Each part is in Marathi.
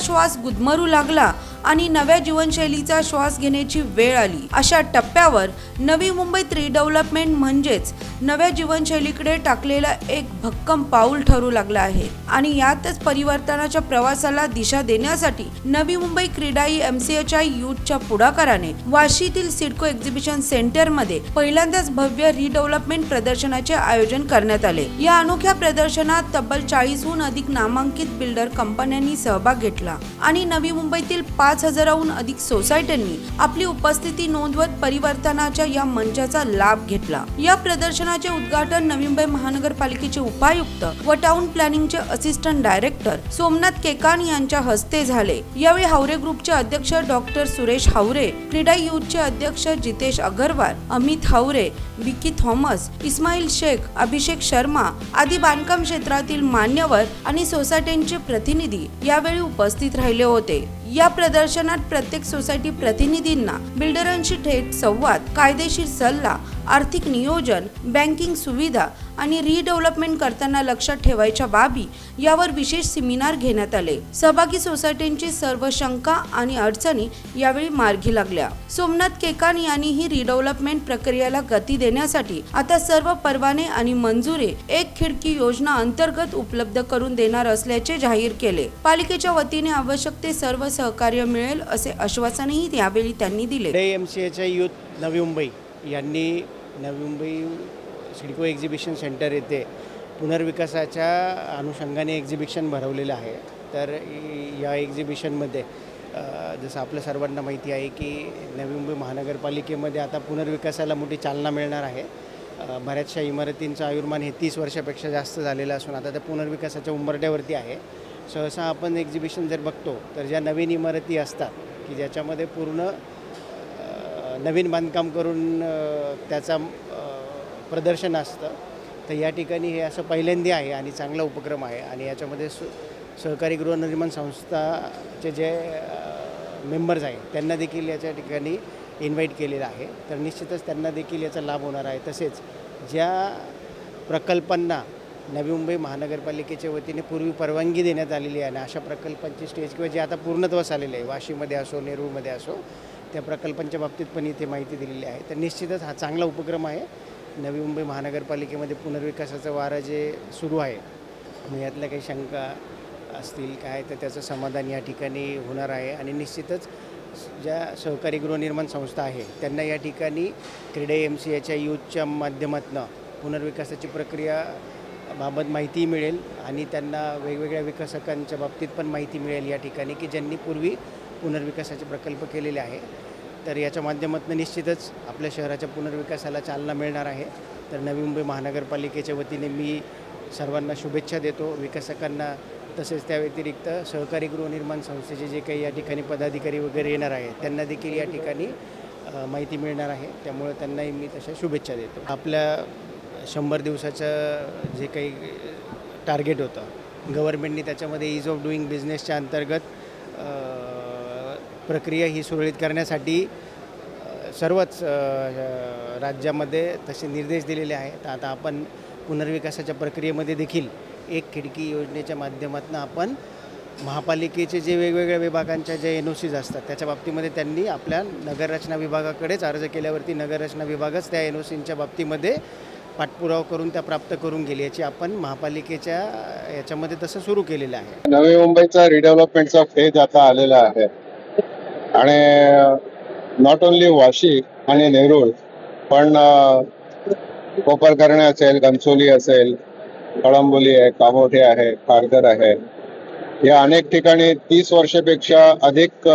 श्वास गुदमरू लागला. आणि नव्या जीवनशैलीचा श्वास घेण्याची वेळ आली. अशा टप्प्यावर नवी मुंबईत रिडेव्हलपमेंट म्हणजेच नव्या जीवनशैलीकडे टाकलेला एक भक्कम पाऊल ठरू लागला आहे. आणि यातच परिवर्तनाच्या प्रवासाला दिशा देण्यासाठी नवी मुंबई क्रीडाई आय युथच्या पुढाकाराने वाशीतील सिडको एक्झिबिशन सेंटरमध्ये पहिल्यांदाच भव्य रिडेव्हलपमेंट प्रदर्शनाचे आयोजन करण्यात आले. या अनोख्या प्रदर्शनात तब्बल चाळीसहून अधिक नामांकित बिल्डर कंपन्यांनी सहभाग घेतला. आणि नवी मुंबईतील पाच पाच हजाराहून अधिक सोसायट्यांनी आपली उपस्थिती नोंदवत परिवर्तनाच्या या मंचाचा लाभ घेतला. या प्रदर्शनाचे उद्घाटन नवी मुंबई महानगरपालिकेचे उपायुक्त व टाउन प्लॅनिंगचे असिस्टंट डायरेक्टर सोमनाथ केकान यांच्या हस्ते झाले. यावेळी हावरे ग्रुपचे अध्यक्ष डॉक्टर सुरेश हावरे क्रीडा युथचे अध्यक्ष जितेश अगरवाल अमित हावरे विकी थॉमस इस्माईल शेख अभिषेक शर्मा आदी बांधकाम क्षेत्रातील मान्यवर आणि सोसायट्यांचे प्रतिनिधी यावेळी उपस्थित राहिले होते. या प्रदर्शनात प्रत्येक सोसायटी प्रतिनिधींना बिल्डरांशी थेट संवाद कायदेशीर सल्ला आर्थिक नियोजन बँकिंग सुविधा आणि रिडेव्हलपमेंट करताना लक्षात ठेवायच्या बाबी यावर विशेष सेमिनार घेण्यात आले. सहभागी सोसायटींची सर्व शंका आणि अडचणी यावेळी मार्गी लागल्या. सोमनाथ केकान यांनी ही रिडेव्हलपमेंट प्रक्रियेला गती देण्यासाठी आता सर्व परवाने आणि मंजुरे एक खिडकी योजना अंतर्गत उपलब्ध करून देणार असल्याचे जाहीर केले. पालिकेच्या वतीने आवश्यक ते सर्व सहकार्य मिळेल असे आश्वासनही यावेळी त्यांनी दिले. युथ नवी मुंबई. यांनी नवी मुंबई सिडको एक्झिबिशन सेंटर येथे पुनर्विकासाच्या अनुषंगाने एक्झिबिशन भरवलेलं आहे. तर या एक्झिबिशनमध्ये जसं आपल्या सर्वांना माहिती आहे की नवी मुंबई महानगरपालिकेमध्ये आता पुनर्विकासाला मोठी चालना मिळणार आहे. बऱ्याचशा इमारतींचं आयुर्मान हे तीस वर्षापेक्षा जास्त झालेलं असून आता त्या पुनर्विकासाच्या उंबरट्यावरती आहे. सहसा आपण एक्झिबिशन जर बघतो तर ज्या नवीन इमारती असतात की ज्याच्यामध्ये पूर्ण नवीन बांधकाम करून त्याचा प्रदर्शन असतं. तर या ठिकाणी हे असं पहिल्यांदा आहे आणि चांगला उपक्रम आहे. आणि याच्यामध्ये सु सहकारी गृहनिर्माण संस्थाचे जे मेंबर्स आहेत त्यांना देखील याच्या ठिकाणी इन्व्हाइट केलेलं आहे. तर निश्चितच त्यांना देखील याचा लाभ होणार आहे. तसेच ज्या प्रकल्पांना नवी मुंबई महानगरपालिकेच्या वतीने पूर्वी परवानगी देण्यात आलेली आहे आणि अशा प्रकल्पांची स्टेज किंवा जे आता पूर्णत्वास आलेले आहे वाशीमध्ये असो नेरूळमध्ये असो त्या प्रकल्पांच्या बाबतीत पण इथे माहिती दिलेली आहे. तर निश्चितच हा चांगला उपक्रम आहे. नवी मुंबई महानगरपालिकेमध्ये पुनर्विकासाचं वारं जे सुरू आहे मग यातल्या काही शंका असतील काय तर त्याचं समाधान या ठिकाणी होणार आहे. आणि निश्चितच ज्या सहकारी गृहनिर्माण संस्था आहे त्यांना या ठिकाणी क्रीडे एम सी एच्या यूथच्या माध्यमातून पुनर्विकासाची प्रक्रिया बाबत माहिती मिळेल आणि त्यांना वेगवेगळ्या विकसकांच्या बाबतीत पण माहिती मिळेल या ठिकाणी की ज्यांनी पूर्वी पुनर्विकासाचे प्रकल्प केलेले आहे. तर याच्या माध्यमातून निश्चितच आपल्या शहराच्या पुनर्विकासाला चालना मिळणार आहे. तर नवी मुंबई महानगरपालिकेच्या वतीने मी सर्वांना शुभेच्छा देतो. विकासकांना तसेच त्या व्यतिरिक्त सहकारी गृहनिर्माण संस्थेचे जे काही या ठिकाणी पदाधिकारी वगैरे येणार आहेत त्यांना देखील या ठिकाणी माहिती मिळणार आहे. त्यामुळे त्यांनाही मी तशा शुभेच्छा देतो. आपल्या शंभर दिवसाचं जे काही टार्गेट होतं. गव्हर्नमेंटनी त्याच्यामध्ये इज ऑफ डुईंग बिझनेसच्या अंतर्गत प्रक्रिया ही सुरळीत करण्यासाठी सर्वच राज्यामध्ये तसे निर्देश दिलेले आहेत. आता आपण पुनर्विकासाच्या प्रक्रियेमध्ये देखील एक खिडकी योजनेच्या माध्यमातून आपण महापालिकेचे जे वेगवेगळ्या विभागांच्या जे एन ओ सीज असतात त्याच्या बाबतीमध्ये त्यांनी आपल्या नगररचना विभागाकडेच अर्ज केल्यावरती नगररचना विभागच त्या एन ओ सींच्या बाबतीमध्ये पाठपुरावा करून त्या प्राप्त करून गेली याची आपण महापालिकेच्या याच्यामध्ये तसं सुरू केलेलं आहे. नवी मुंबईचा रिडेव्हलपमेंटचा फेज आता आलेला आहे. आणि नॉट ओन्ली वाशी आणि नेरूळ पण अं, कोपरकर्णे असेल घनसोली असेल कळंबोली आहे कामोठे आहे खारघर आहे. या अनेक ठिकाणी तीस वर्षापेक्षा अधिक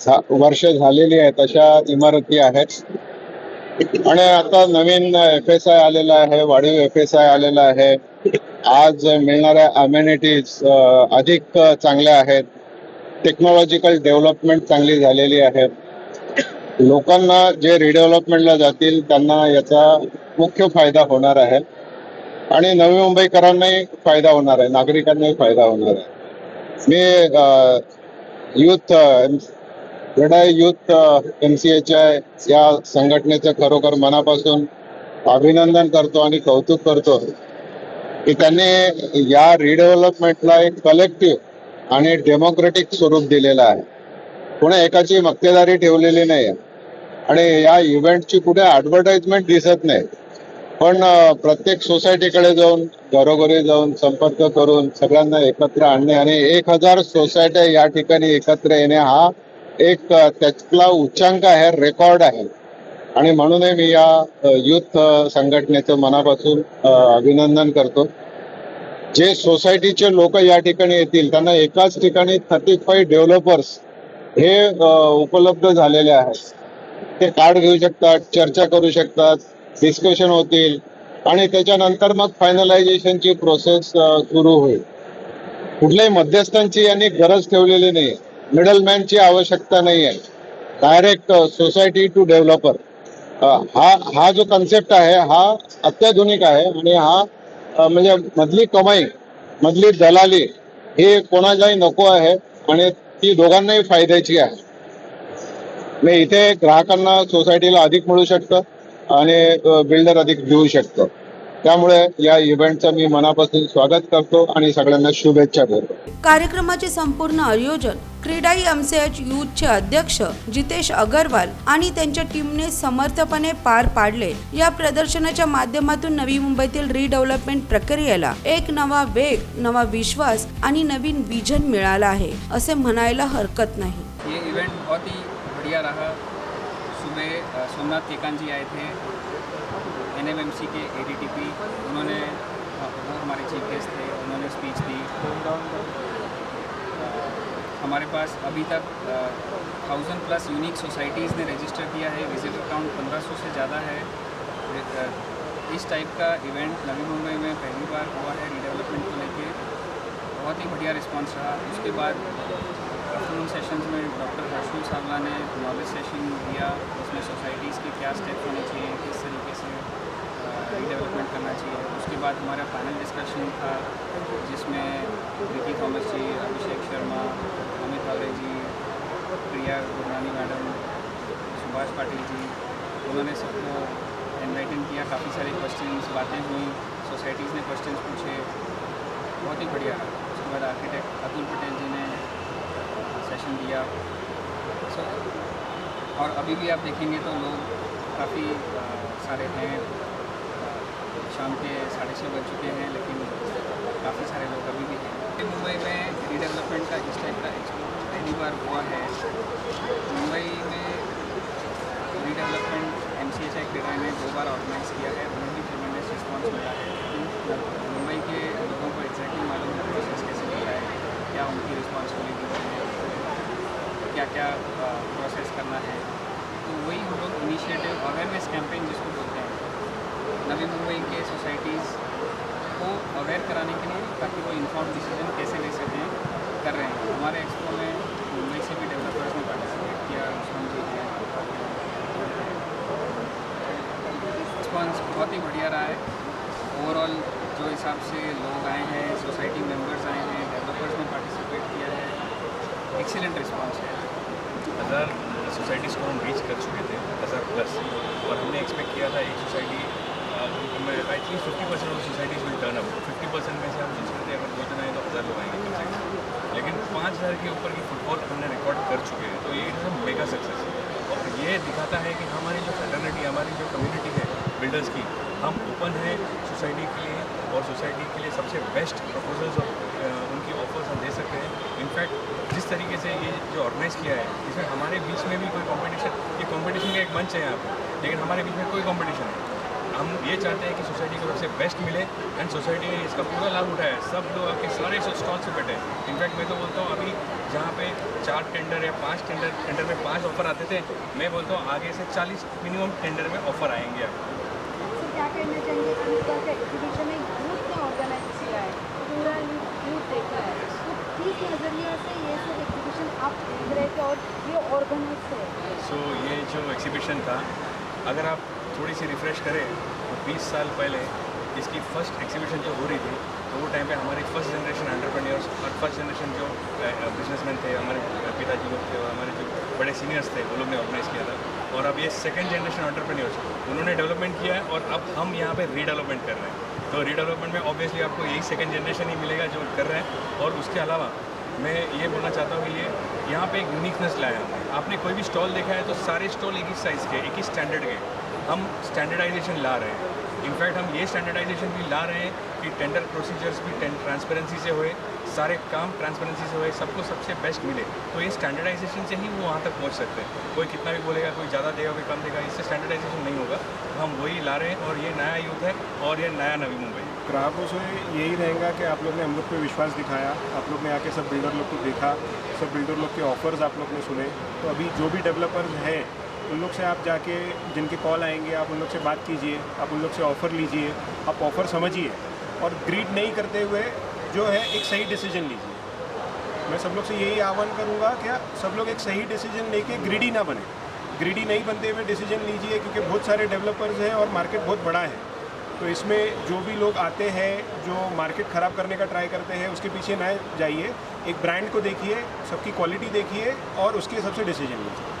झा- वर्ष झालेली आहेत अशा इमारती आहेत. आणि आता नवीन एफ एस आय आलेला आहे वाढीव एफ एस आय आलेला आहे. आज मिळणाऱ्या अम्युनिटीज अधिक चांगल्या आहेत. टेक्नॉलॉजिकल डेव्हलपमेंट चांगली झालेली आहे. लोकांना जे रिडेव्हलपमेंटला जातील त्यांना याचा मुख्य फायदा होणार आहे. आणि नवी मुंबईकरांनाही फायदा होणार आहे नागरिकांनाही फायदा होणार आहे. मी युथ क्रीडा युथ एम सी एच्या या संघटनेचं खरोखर मनापासून अभिनंदन करतो आणि कौतुक करतो की त्यांनी या रिडेव्हलपमेंटला एक कलेक्टिव्ह आणि डेमोक्रेटिक स्वरूप दिलेलं आहे. कुणा एकाची मक्तेदारी ठेवलेली नाही आणि या इव्हेंटची कुठे ऍडव्हर्टाइजमेंट दिसत नाही. पण प्रत्येक सोसायटीकडे जाऊन घरोघरी जाऊन संपर्क करून सगळ्यांना एकत्र आणणे आणि एक हजार सोसायट्या या ठिकाणी एकत्र येणे हा एक त्यातला उच्चांक आहे रेकॉर्ड आहे. आणि म्हणूनही मी या युथ संघटनेचं मनापासून अभिनंदन करतो. जे सोसायटीचे लोक या ठिकाणी येतील त्यांना एकाच ठिकाणी थर्टी फाईव्ह डेव्हलपर्स हे उपलब्ध झालेले आहेत. ते कार्ड घेऊ शकतात चर्चा करू शकतात डिस्कशन होतील आणि त्याच्यानंतर मग फायनलायझेशनची प्रोसेस सुरू होईल. कुठल्याही मध्यस्थांची यांनी गरज ठेवलेली नाही मिडलमॅनची आवश्यकता नाही आहे डायरेक्ट सोसायटी टू डेव्हलपर हा हा जो कन्सेप्ट आहे हा अत्याधुनिक आहे आणि हा uh, म्हणजे मधली कमाई मधली दलाली ही कोणालाही नको आहे आणि ती दोघांनाही फायद्याची आहे. मी इथे ग्राहकांना सोसायटीला अधिक मिळू शकतं आणि uh, बिल्डर अधिक देऊ शकतं. त्यामुळे या इव्हेंटचं मी मनापासून स्वागत करतो आणि सगळ्यांना शुभेच्छा देतो. कार्यक्रमाचे संपूर्ण आयोजन क्रीडाई एमसीएच युथचे अध्यक्ष जितेश अगरवाल आणि त्यांच्या टीमने समर्थपणे पार पाडले. या प्रदर्शनाच्या माध्यमातून नवी मुंबईतील रिडेव्हलपमेंट प्रक्रियेला एक नवा वेग नवा विश्वास आणि नवीन विजन मिळाला आहे असे म्हणायला हरकत नाही. ये इवेंट बहुत ही बढ़िया रहा. सुबह अ, सोमनाथ केकान जी आए थे. एन के एडीटीपी उन्होंने वो हमारे चीफ गेस्ट थे, उन्होंने स्पीच दी। हमारे पास अभी तक थाउज़ेंड प्लस यूनिक सोसाइटीज़ ने रजिस्टर किया है। विजिटर काउंट 1500 से ज़्यादा है। इस टाइप का इवेंट नवी मुंबई में पहली बार हुआ है रिडेवलपमेंट को लेके। बहुत ही बढ़िया रिस्पांस रहा। उसके बाद आफ्टरनून सेशंस में डॉक्टर हर्षुल सावला ने नॉलेज सेशन दिया। उसमें सोसाइटीज़ के क्या स्टेप्स होने चाहिए, किस तरीके से रीडेवलपमेंट करना चाहिए। उसके बाद हमारा पैनल डिस्कशन था, जिसमें विकी थॉमस जी, अभिषेक शर्मा, अमित हावरे जी, प्रिया गुरनानी मैडम, सुभाष पाटिल जी, उन्होंने सबको इन्वाइटन किया। काफ़ी सारे क्वेश्चंस बातें हुई सोसाइटीज़ ने क्वेश्चंस पूछे। बहुत ही बढ़िया उसके बाद आर्किटेक्ट अतुल पटेल जी ने सेशन दिया। सो और अभी भी आप देखेंगे तो लोग काफ़ी सारे हैं। शाम के साढ़े छः बज चुके हैं, लेकिन काफ़ी सारे लोग अभी भी हैं। मुंबई में रीडेवलपमेंट का इस टाइप का एक्सपो पहली बार हुआ है, मुंबई में redevelopment M C H I ने दो बार ऑर्गेनाइज किया है, उन्हें भी ट्रिमेंडस रिस्पॉन्स मिला है। मुंबई के लोगों को एग्जैक्टली मालूम है प्रोसेस कैसे होता है, क्या उनकी रिस्पॉन्सिबिलिटी है क्या क्या प्रोसेस करना है। तो वही हम लोग इनिशिएटिव अवेयरनेस कैंपेन जिसको नवी मुंबई के सोसाइटीज़ को अवेयर कराने के लिए ताकि वो इन्फॉर्म डिसीज़न कैसे ले सकें, कर रहे हैं। हमारे एक्सपो में मुंबई से भी डेवलपर्स ने पार्टिसिपेट किया जी ने रिस्पॉन्स बहुत ही बढ़िया रहा है। ओवरऑल जो हिसाब से लोग आए हैं सोसाइटी मेंबर्स आए हैं डेवलपर्स ने पार्टिसिपेट किया है एक्सीलेंट रिस्पॉन्स है। हज़ार सोसाइटीज़ को हम रीच कर चुके थे, हज़ार प्लस और हमने एक्सपेक्ट किया था एक society at least fifty percent of societies will turn up fifty percent में से हम रहे थे अगर दो आए तो हज़ार लोग आएँगे कम से कम लेकिन पाँच हज़ार के ऊपर की फुटबॉल हमने रिकॉर्ड कर चुके हैं तो ये इट इज़ मेगा सक्सेस और ये दिखाता है कि हमारी जो फैटर्निटी हमारी जो कम्युनिटी है बिल्डर्स की, हम ओपन हैं सोसाइटी के लिए और सोसाइटी के लिए सबसे बेस्ट प्रपोजल्स और उनकी ऑफर्स हम दे सकते हैं। इनफैक्ट जिस तरीके से ये जो ऑर्गेनाइज किया है, इसमें हमारे बीच में भी कोई कंपटीशन ये कंपटीशन का एक मंच है यहाँ पे, लेकिन हमारे बीच में कोई कंपटीशन नहीं। हम ये चाहते हैं कि सोसाइटी को सबसे बेस्ट मिले एंड सोसाइटी ने इसका पूरा लाभ उठाया है। सब लोग आपके सारे स्टॉल से बैठे इनफैक्ट मैं तो बोलता हूँ अभी जहाँ पे चार टेंडर या पाँच टेंडर टेंडर में पाँच ऑफ़र आते थे मैं बोलता हूँ आगे से चालीस मिनिमम टेंडर में ऑफ़र आएँगे आपको तो क्या कहना चाहेंगे? एग्जीबिशन में यूथ ने ऑर्गेनाइज किया है पूरा यूथ देखा है। तो किस नज़रिए से ये सब एग्जीबिशन आप देख रहे थे और ये ऑर्गेनाइज है? सो ये जो एग्जीबिशन था अगर आप थोड़ी सी रिफ़्रेश करें 20 साल पहले इसकी फ़र्स्ट एग्जीबिशन जो हो रही थी तो वो टाइम पे हमारी फ़र्स्ट जनरेशन एंटरप्रेन्योर्स और फ़र्स्ट जनरेशन जो बिजनेसमैन थे, हमारे पिताजी लोग थे और हमारे जो बड़े सीनियर्स थे, वो लोग ने ऑर्गेनाइज किया था। और अब ये सेकेंड जनरेशन एंटरप्रेन्योर्स उन्होंने डेवलपमेंट किया है और अब हम यहाँ पर रीडेवलपमेंट कर रहे हैं। तो रीडेवलपमेंट में ऑब्वियसली आपको यही सेकेंड जनरेशन ही मिलेगा जो कर रहे हैं। और उसके अलावा, मैं ये बोलना चाहता हूँ कि ये, यहाँ पे एक यूनिकनेस लाया है आपने कोई भी स्टॉल देखा है तो सारे स्टॉल एक ही साइज़ के, एक ही स्टैंडर्ड के। हम स्टैंडर्डाइजेशन ला रहे हैं। इनफैक्ट हम ये स्टैंडर्डाइजेशन भी ला रहे हैं कि टेंडर प्रोसीजर्स भी ट्रांसपेरेंसी से होए, सारे काम ट्रांसपेरेंसी से होए, सबको सबसे बेस्ट मिले। तो ये स्टैंडर्डाइजेशन से ही वो वहाँ तक पहुँच सकते हैं। कोई कितना भी बोलेगा, कोई ज़्यादा देगा, कोई कम देगा, इससे स्टैंडर्डाइजेशन नहीं होगा। तो हम वही ला रहे हैं और ये नया यूथ है और ये नया नवी मुंबई। ग्राहकों से यही रहेगा कि आप लोग ने हम लोग पे विश्वास दिखाया, आप लोग ने आके सब बिल्डर लोग को देखा, सब बिल्डर लोग के ऑफर्स आप लोग ने सुने। तो अभी जो भी डेवलपर्स हैं उन लोग से आप जाके जिनके कॉल आएँगे, आप उन लोग से बात कीजिए, आप उन लोग से ऑफ़र लीजिए, आप ऑफ़र समझिए और ग्रीड नहीं करते हुए जो है एक सही डिसीज़न लीजिए। मैं सब लोग से यही आह्वान करूँगा कि सब लोग एक सही डिसीज़न लेके ग्रीडी ना बने। ग्रीडी नहीं बनते हुए डिसीज़न लीजिए क्योंकि बहुत सारे डेवलपर्स हैं और मार्केट बहुत बड़ा है। तो इसमें जो भी लोग आते हैं, जो मार्केट ख़राब करने का ट्राई करते हैं, उसके पीछे ना जाइए। एक ब्रांड को देखिए, सबकी क्वालिटी देखिए और उसके हिसाब से डिसीज़न लीजिए।